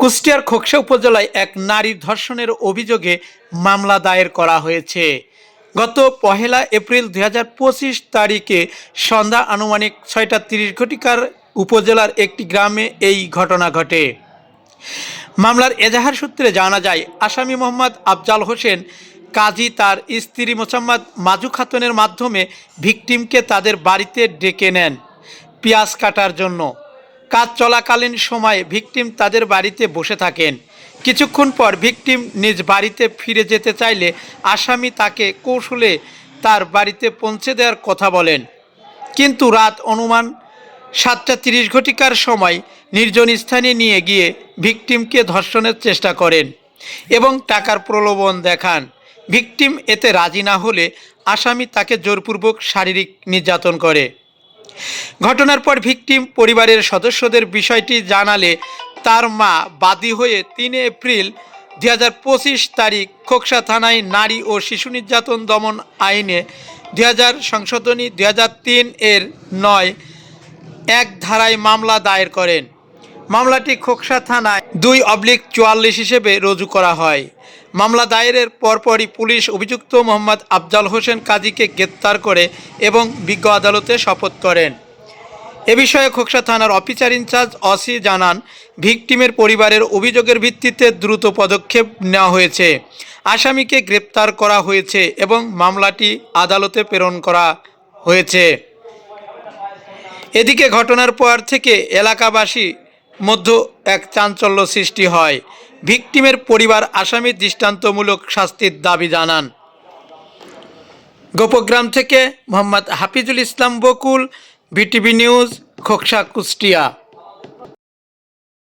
কুষ্টিয়ার খোকসা উপজেলায় এক নারীর ধর্ষণের অভিযোগে মামলা দায়ের করা হয়েছে। গত পহেলা এপ্রিল দু হাজার পঁচিশ তারিখে সন্ধ্যা আনুমানিক ছয়টা তিরিশ ঘটিকার উপজেলার একটি গ্রামে এই ঘটনা ঘটে। মামলার এজাহার সূত্রে জানা যায়, আসামি মোহাম্মদ আফজাল হোসেন কাজী তার স্ত্রী মোসাম্মদ মাজু খাতুনের মাধ্যমে ভিকটিমকে তাদের বাড়িতে ডেকে নেন পেঁয়াজ কাটার জন্য। কাজ চলাকালীন সময়ে ভিকটিম তাদের বাড়িতে বসে থাকেন। কিছুক্ষণ পর ভিকটিম নিজ বাড়িতে ফিরে যেতে চাইলে আসামি তাকে কৌশলে তার বাড়িতে পৌঁছে দেওয়ার কথা বলেন। কিন্তু রাত অনুমান সাতটা তিরিশ ঘটিকার সময় নির্জন স্থানে নিয়ে গিয়ে ভিকটিমকে ধর্ষণের চেষ্টা করেন এবং টাকার প্রলোভন দেখান। ভিকটিম এতে রাজি না হলে আসামি তাকে জোরপূর্বক শারীরিক নির্যাতন করে। ঘটনার পর ভিকটিম পরিবারের সদস্যদের বিষয়টি জানালে তার মা বাদী হয়ে তিন এপ্রিল দু হাজার পঁচিশ তারিখ খোকসা থানায় নারী ও শিশু নির্যাতন দমন আইনে দু হাজার সংশোধনী দু হাজার তিন এর নয় এক ধারায় মামলা দায়ের করেন। মামলাটি খোকসা থানায় দুই অবলিক চুয়াল্লিশ হিসেবে রুজু করা হয়। মামলা দায়েরের পরপরই পুলিশ অভিযুক্ত মোহাম্মদ আফজাল হোসেন কাজীকে গ্রেপ্তার করে এবং বিজ্ঞ আদালতে শপথ করেন। এ বিষয়ে খোকসা থানার অফিসার ইনচার্জ অসি জানান, ভিকটিমের পরিবারের অভিযোগের ভিত্তিতে দ্রুত পদক্ষেপ নেওয়া হয়েছে। আসামিকে গ্রেপ্তার করা হয়েছে এবং মামলাটি আদালতে প্রেরণ করা হয়েছে। এদিকে ঘটনার পর থেকে এলাকাবাসী মধ্য এক চাঞ্চল্য সৃষ্টি হয়। ভিকটিমের পরিবার আসামি দৃষ্টান্তমূলক শাস্তির দাবি জানান। গোপগ্রাম থেকে মোহাম্মদ হাফিজুল ইসলাম বকুল, বিটিভি নিউজ, খোকসা কুষ্টিয়া।